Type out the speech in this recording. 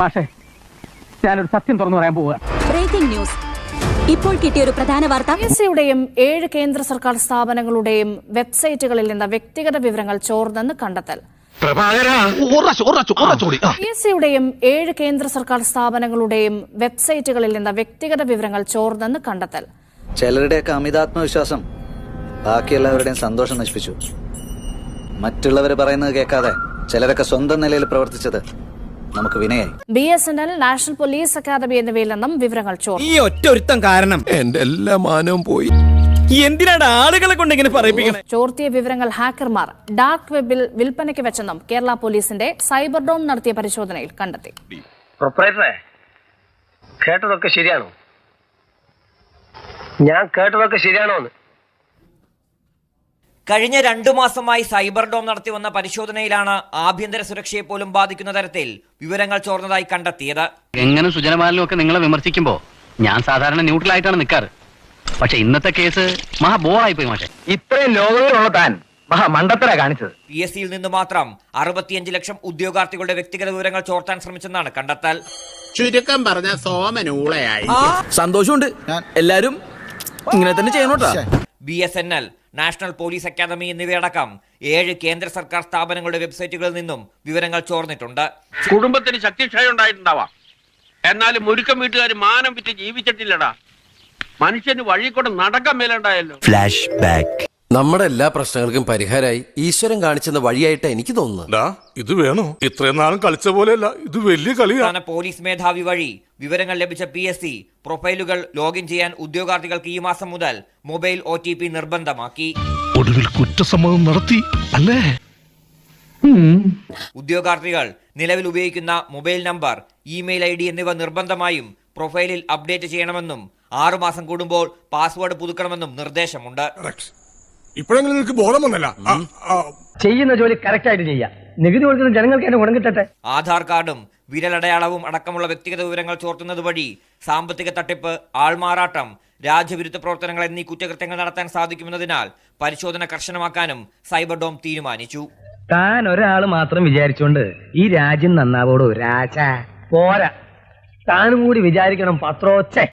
മാഷേ ഞാനൊരു സത്യം തുറന്നു പറയാൻ പോവുക. Breaking news. ഇപ്പോൾ കിട്ടിയ ഒരു പ്രധാന വാർത്ത. പി എസ് സിയുടെയും ഏഴ് കേന്ദ്ര സർക്കാർ സ്ഥാപനങ്ങളുടെയും വെബ്സൈറ്റുകളിൽ നിന്ന് വ്യക്തിഗത വിവരങ്ങൾ ചോർന്നെന്ന് കണ്ടെത്തൽ. പി എസ് സിയുടെയും ഏഴ് കേന്ദ്ര സർക്കാർ സ്ഥാപനങ്ങളുടെയും വെബ്സൈറ്റുകളിൽ നിന്ന് വ്യക്തിഗത വിവരങ്ങൾ ചോർന്നെന്ന് കണ്ടെത്തൽ. ചിലരുടെയൊക്കെ അമിതാത്മവിശ്വാസം ബാക്കിയുള്ളവരുടെയും സന്തോഷം നശിപ്പിച്ചു. മറ്റുള്ളവർ പറയുന്നത് കേൾക്കാതെ ചിലരൊക്കെ സ്വന്തം നിലയിൽ പ്രവർത്തിച്ചത് നമുക്ക് വിനയായി. B S N L national police academy എന്നിവയിൽ നിന്നും വിവരങ്ങൾ ചോർന്നു. ഈ ഒറ്റ ഒരുത്തം കാരണം എന്റെ എല്ലാ മാനവും പോയി. എന്തിനാണ് ആളുകളെ കൊണ്ട് ഇങ്ങനെ പറയിപ്പിക്കണേ? ചോർത്തിയ വിവരങ്ങൾ ഹാക്കർമാർ ഡാർക്ക് വെബിൽ വിൽപ്പനയ്ക്ക് വെച്ചെന്നും കേരള പോലീസിന്റെ സൈബർ ഡോം നടത്തിയ പരിശോധനയിൽ കണ്ടെത്തി. പ്രൊപ്പറേറ്ററെ കേട്ടതൊക്കെ ശരിയാണോ? ഞാൻ കേട്ടതൊക്കെ ശരിയാണോ എന്ന് കഴിഞ്ഞ രണ്ടു മാസമായി സൈബർ ഡോം നടത്തി വന്ന പരിശോധനയിലാണ് ആഭ്യന്തര സുരക്ഷയെ പോലും ബാധിക്കുന്ന തരത്തിൽ വിവരങ്ങൾ ചോർന്നതായി കണ്ടെത്തിയത്. എങ്ങനെ സുജനപാലനും ഒക്കെ നിങ്ങളെ വിമർശിക്കുമ്പോ ഞാൻ സാധാരണ ന്യൂട്രലായിട്ടാണ് നിൽക്കാറ് പക്ഷെ ഇന്നത്തെ കേസ് മഹാ ബോറായി പോയി മാഷെ. ഇത്രയും ലോകത്തിലുള്ള താൻ മഹാ മണ്ടത്തര കാണിച്ചത്. പി എസ് സിയിൽ നിന്ന് മാത്രം അറുപത്തിയഞ്ച് ലക്ഷം ഉദ്യോഗാർത്ഥികളുടെ വ്യക്തിഗത വിവരങ്ങൾ ചോർത്താൻ ശ്രമിച്ചെന്നാണ് കണ്ടെത്തൽ. ചുരുക്കം പറഞ്ഞ സോമനൂളയായി സന്തോഷമുണ്ട്. എല്ലാരും ഇങ്ങനെ തന്നെ ചെയ്യണോട്ടാ? B S N L national police academy എന്നിവയടക്കം ഏഴ് കേന്ദ്ര സർക്കാർ സ്ഥാപനങ്ങളുടെ വെബ്സൈറ്റുകളിൽ നിന്നും വിവരങ്ങൾ ചോർന്നിട്ടുണ്ട്. കുടുംബത്തിന് ശക്തിക്ഷയം ഉണ്ടായിട്ടുണ്ടാവാം. എന്നാലും മുരുക്കം വീട്ടുകാർ മാനം വിറ്റ് ജീവിച്ചിട്ടില്ലടാ. മനുഷ്യന് വഴി കൂടെ നടക്കാൻ മേലുണ്ടായല്ലോ നമ്മുടെ എല്ലാ പ്രശ്നങ്ങൾക്കും പരിഹാരമായി ഈശ്വരൻ കാണിച്ചെന്ന വഴിയായിട്ട് എനിക്ക് തോന്നുന്നു ഇത് വേണോ? ഇത്രയും നാളും കളിച്ച പോലെയല്ല ഇത് വലിയ കളിയാണ് സംസ്ഥാന പോലീസ് മേധാവി വഴി വിവരങ്ങൾ ലഭിച്ച പി എസ് സി പ്രൊഫൈലുകൾ ലോഗിൻ ചെയ്യാൻ ഉദ്യോഗാർത്ഥികൾക്ക് ഈ മാസം മുതൽ മൊബൈൽ ഒ ടി പി നിർബന്ധമാക്കി. ഒടുവിൽ കുറ്റസമ്മതം നടത്തി അല്ലേ? ഉദ്യോഗാർത്ഥികൾ നിലവിൽ ഉപയോഗിക്കുന്ന mobile number email I D എന്നിവ നിർബന്ധമായും പ്രൊഫൈലിൽ അപ്ഡേറ്റ് ചെയ്യണമെന്നും ആറുമാസം കൂടുമ്പോൾ പാസ്വേഡ് പുതുക്കണമെന്നും നിർദ്ദേശമുണ്ട്. ഇപ്പോഴെങ്കിലും നിങ്ങൾക്ക് ബോധം വന്നല്ല. ചെയ്യുന്ന ജോലി കറക്റ്റ് ആയിട്ട് ചെയ്യാം നികുതി കൊടുക്കുന്ന ജനങ്ങൾക്ക് എന്നെ ഗുണം കിട്ടട്ടെ. ആധാർ കാർഡും വിരലടയാളവും അടക്കമുള്ള വ്യക്തിഗത വിവരങ്ങൾ ചോർത്തുന്നത് വഴി സാമ്പത്തിക തട്ടിപ്പ് ആൾമാറാട്ടം രാജ്യവിരുദ്ധ പ്രവർത്തനങ്ങൾ എന്നീ കുറ്റകൃത്യങ്ങൾ നടത്താൻ സാധിക്കുമെന്നതിനാൽ പരിശോധന കർശനമാക്കാനും സൈബർ ഡോം തീരുമാനിച്ചു. താൻ ഒരാൾ മാത്രം വിചാരിച്ചോണ്ട് ഈ രാജ്യം നന്നാവോടോ രാജ? പോരാ. താനും കൂടി വിചാരിക്കണം പത്രോച്ചേ.